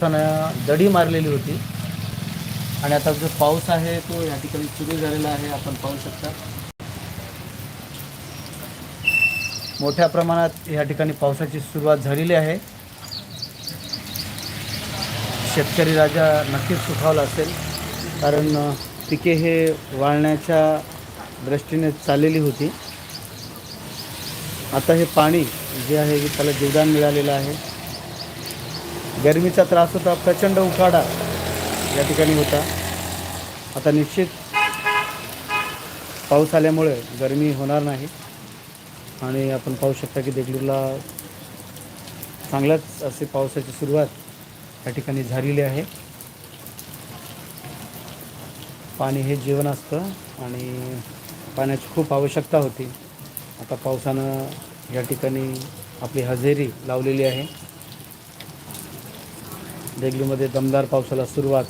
पावसानं दडी मारलेली होती. आणि आता जो पाऊस आहे तो या ठिकाणी सुरू झालेला आहे आपण पाहू शकता. मोठ्या प्रमाणात या ठिकाणी पावसाची सुरुवात झालेली आहे. शेतकरी राजा नक्कीच सुखावला असेल कारण पिके हे वाळण्याच्या दृष्टीने चाललेली होती. आता हे पाणी जे आहे हे त्याला जीवदान मिळालेलं आहे. गरमीचा त्रास होता प्रचंड उकाडा या ठिकाणी होता. आता निश्चित पाऊस आल्यामुळे गरमी होणार नाही. आणि आपण पाहू शकता की देगलूरला चांगलाच असे पावसाची सुरुवात या ठिकाणी झालेली आहे. पाणी हे जीवन असतं आणि पाण्याची खूप आवश्यकता होती. आता पावसानं या ठिकाणी आपली हजेरी लावलेली आहे. देगलूमध्ये दमदार पावसाला सुरुवात.